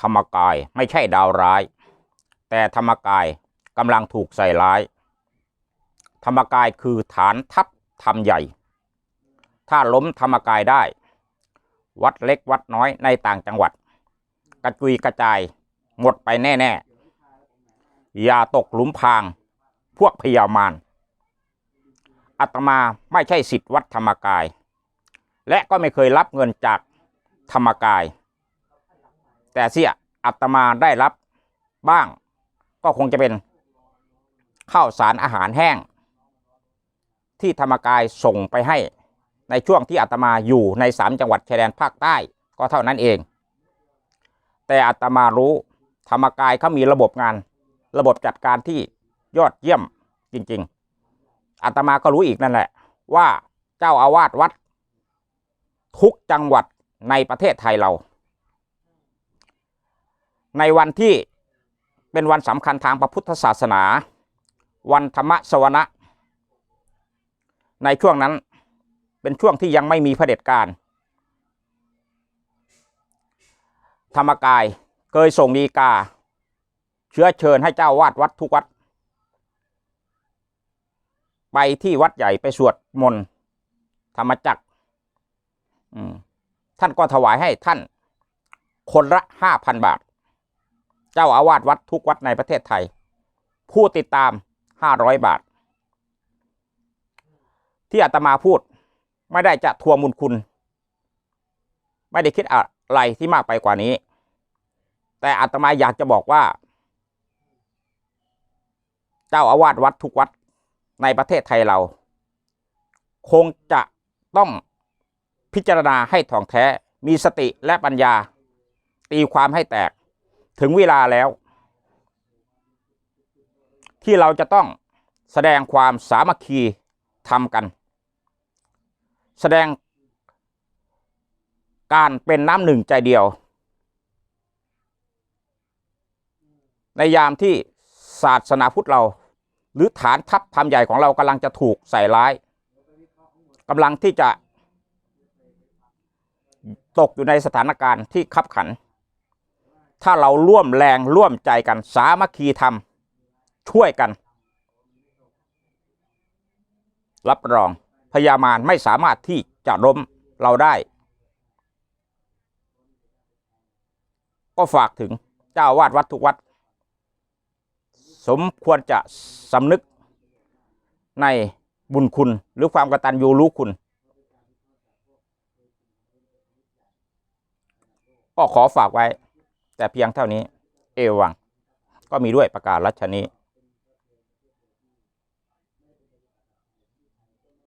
ธรรมกายไม่ใช่ดาวร้าย แต่ธรรมกายกำลังถูกใส่ร้าย ธรรมกายคือฐานทัพธรรมใหญ่ ถ้าล้มธรรมกายได้ วัดเล็กวัดน้อยในต่างจังหวัด กระจุยกระจายหมดไปแน่ๆ อย่าตกหลุมพราง พวกพยามารอาตมาไม่ใช่สิทธิ์วัดธรรมกาย และก็ไม่เคยรับเงินจากธรรมกาย แต่เสียอาตมาได้รับบ้าง ก็คงจะเป็นข้าวสารอาหารแห้ง ที่ธรรมกายส่งไปให้ในช่วงที่อาตมาอยู่ในสามจังหวัดชายแดนภาคใต้ก็เท่านั้นเอง แต่อาตมารู้ธรรมกายเขามีระบบงาน ระบบจัดการที่ยอดเยี่ยมจริง ๆอาตมาก็รู้อีกนั่นแหละ ว่าเจ้าอาวาสวัด ทุกจังหวัดในประเทศไทยเรา ในวันที่เป็นวันสำคัญทางพระพุทธศาสนา วันธรรมสวนะ ในช่วงนั้นเป็นช่วงที่ยังไม่มีเผด็จการ ธรรมกายเคยส่งดีกา เชื้อเชิญให้เจ้าวาดวัดทุกวัด ไปที่วัดใหญ่ไปสวดมนต์ธรรมจักรท่านก็ถวายให้ท่านคนละห้าพันบาท เจ้าอาวาสวัดทุกวัดในประเทศไทย ผู้ติดตามห้าร้อยบาท ที่อาตมาพูดไม่ได้จะทวงบุญคุณ ไม่ได้คิดอะไรที่มากไปกว่านี้ แต่อาตมาอยากจะบอกว่า เจ้าอาวาสวัดทุกวัดในประเทศไทยเรา คงจะต้องพิจารณาให้ถ่องแท้มีสติและปัญญา ตีความให้แตก ถึงเวลาแล้ว ที่เราจะต้องแสดงความสามัคคีทำกัน แสดงการเป็นน้ำหนึ่งใจเดียว ในยามที่ศาสนาพุทธเรา หรือฐานทัพธรรมใหญ่ของเรากำลังจะถูกใส่ร้ายกำลังที่จะตกอยู่ในสถานการณ์ที่ขับขัน ถ้าเราร่วมแรงร่วมใจกัน สามัคคีทำช่วยกัน รับรองพญามารไม่สามารถที่จะล้มเราได้ ก็ฝากถึงเจ้าวาดวัดทุกวัด สมควรจะสำนึกในบุญคุณหรือความกตัญญูรู้คุณก็ขอฝากไว้ แต่เพียงเท่านี้เอวัง ก็มีด้วยประกาศรัชนี้